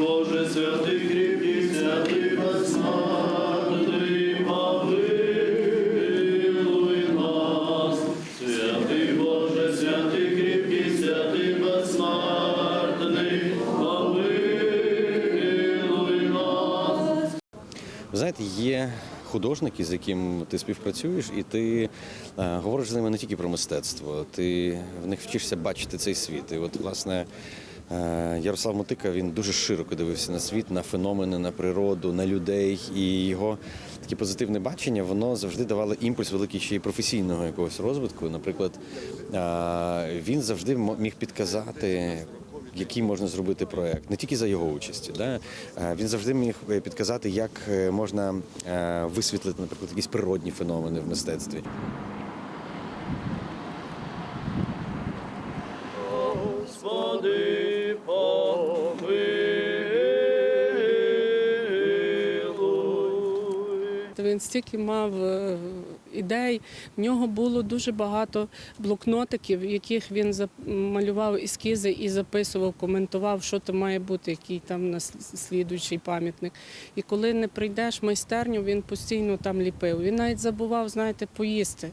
Боже, святий кріпкий, святий безсмертний, помилуй нас. Святий Боже, святий кріпкий, святий безсмертний, помилуй нас. Знаєте, є художники, з яким ти співпрацюєш, і ти е, говориш з ними не тільки про мистецтво, ти в них вчишся бачити цей світ. І от, власне, Ярослав Мотика він дуже широко дивився на світ, на феномени, на природу, на людей. І його таке позитивне бачення воно завжди давало імпульс великий ще й професійного якогось розвитку. Наприклад, е, він завжди міг підказати який можна зробити проект, не тільки за його участі. Да? Е, Він завжди міг е, підказати, як е, можна е, висвітлити, наприклад, якісь природні феномени в мистецтві. Господи, Він стільки мав е, ідей. В нього було дуже багато блокнотиків, яких він малював ескізи і записував, коментував, що то має бути, який там наслідуючий пам'ятник. І коли не прийдеш майстерню, він постійно там ліпив. Він навіть забував, знаєте, поїсти.